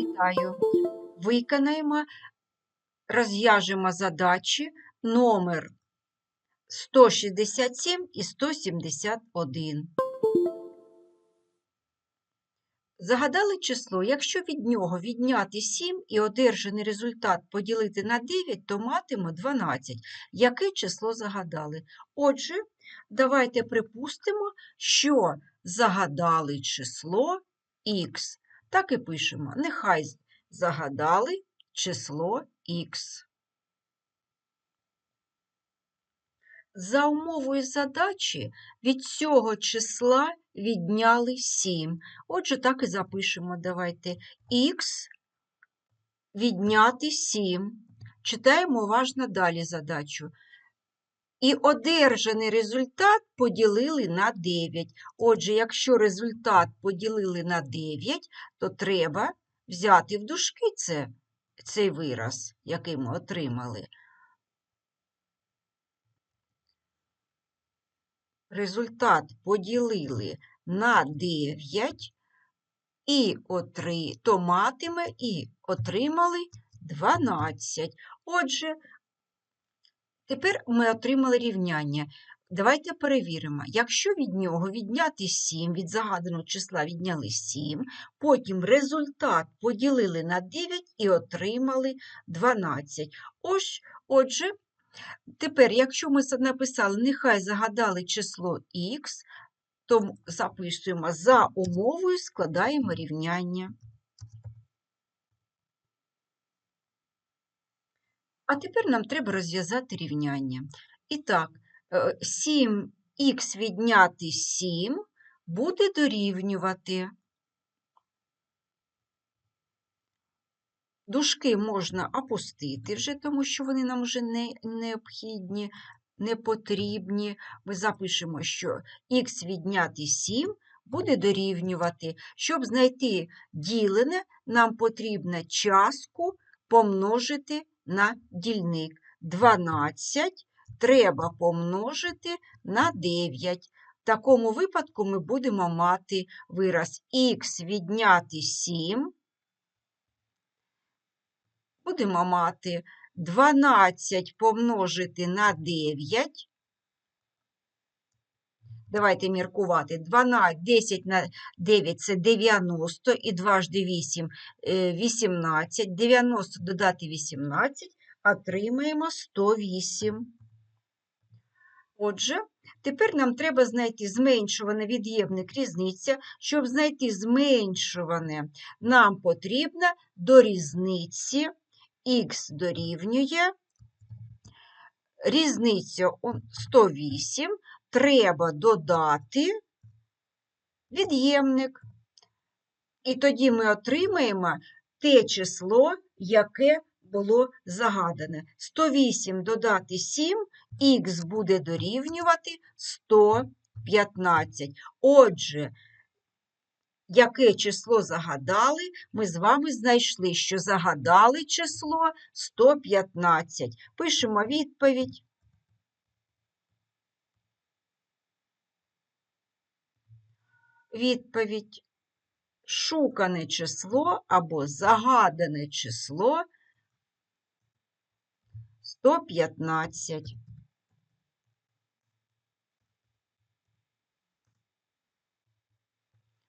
Вітаю! Виконаємо, розв'яжемо задачі номер 167 і 171. Загадали число, якщо від нього відняти 7 і одержаний результат поділити на 9, то матиме 12. Яке число загадали? Отже, давайте припустимо, що загадали число х. Так і пишемо. Нехай загадали число х. За умовою задачі від цього числа відняли 7. Отже, так і запишемо. Давайте х відняти 7. Читаємо уважно далі задачу. І одержаний результат поділили на 9. Отже, якщо результат поділили на 9, то треба взяти в дужки це, цей вираз, який ми отримали. Результат поділили на 9 і отри... то матиме і отримали 12. Отже, Тепер ми отримали рівняння. Давайте перевіримо. Якщо від нього відняти 7, від загаданого числа відняли 7, потім результат поділили на 9 і отримали 12. Ось, Отже, тепер, якщо ми написали, нехай загадали число х, то записуємо за умовою, складаємо рівняння. А тепер нам треба розв'язати рівняння. І так, 7х відняти 7 буде дорівнювати. Дужки можна опустити вже, тому що вони нам вже не необхідні, не потрібні. Ми запишемо, що х відняти 7 буде дорівнювати. Щоб знайти ділене, нам потрібно частку помножити на дільник. 12 треба помножити на 9. В такому випадку ми будемо мати вираз х відняти 7. Будемо мати 12 помножити на 9. Давайте міркувати. 12, 10 на 9 це 90, і 2 жди 8 18. 90 додати 18, отримаємо 108. Отже, тепер нам треба знайти зменшуване від'ємник різниця. Щоб знайти зменшуване, нам потрібно до різниці х дорівнює. Різниця 108 треба додати від'ємник. І тоді ми отримаємо те число, яке було загадане. 108 додати 7, х буде дорівнювати 115. Отже, яке число загадали, ми з вами знайшли, що загадали число 115. Пишемо відповідь. Відповідь. Шукане число або загадане число 115.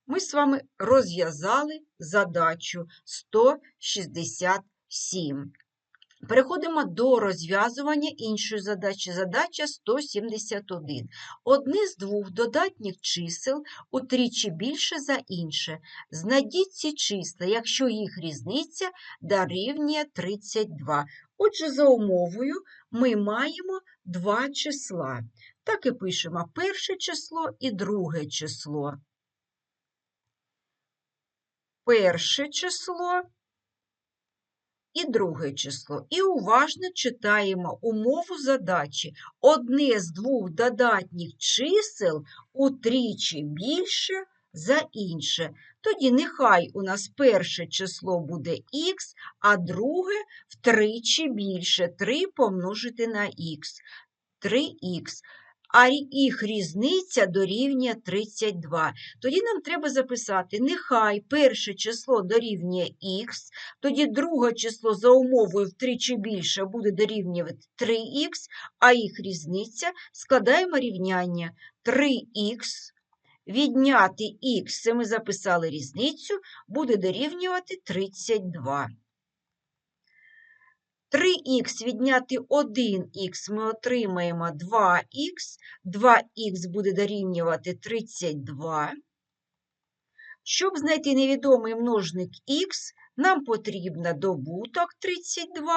Ми з вами розв'язали задачу 167. Переходимо до розв'язування іншої задачі. Задача 171. Одне з двох додатніх чисел утричі більше за інше. Знайдіть ці числа, якщо їх різниця дорівнює 32. Отже, за умовою ми маємо два числа. Так і пишемо перше число і друге число. Перше число і друге число. І уважно читаємо умову задачі. Одне з двох додатніх чисел утричі більше за інше. Тоді нехай у нас перше число буде х, а друге втричі більше 3 помножити на х. 3х. А їх різниця дорівнює 32. Тоді нам треба записати, нехай перше число дорівнює х, тоді друге число за умовою втричі більше буде дорівнювати 3х, а їх різниця складаємо рівняння 3х відняти х, це ми записали різницю, буде дорівнювати 32. 3х відняти 1х ми отримаємо 2х, 2х буде дорівнювати 32. Щоб знайти невідомий множник х, нам потрібно добуток 32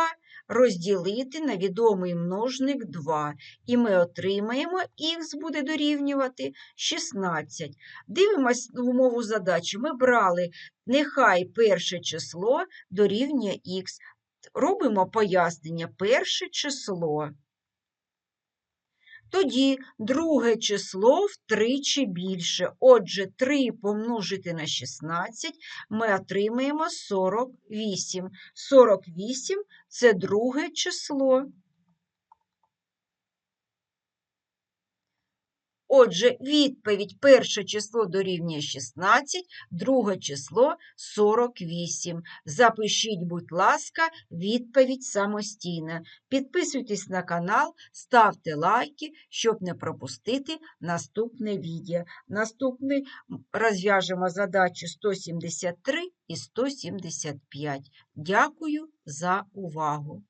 розділити на відомий множник 2, і ми отримаємо х буде дорівнювати 16. Дивимось в умову задачі. Ми брали нехай перше число дорівнює х. Робимо пояснення перше число. Тоді друге число втричі більше. Отже, 3 помножити на 16 ми отримаємо 48. 48 – це друге число. Отже, відповідь перше число дорівнює 16, друге число 48. Запишіть, будь ласка, відповідь самостійно. Підписуйтесь на канал, ставте лайки, щоб не пропустити наступне відео. Наступний розв'яжемо задачі 173 і 175. Дякую за увагу!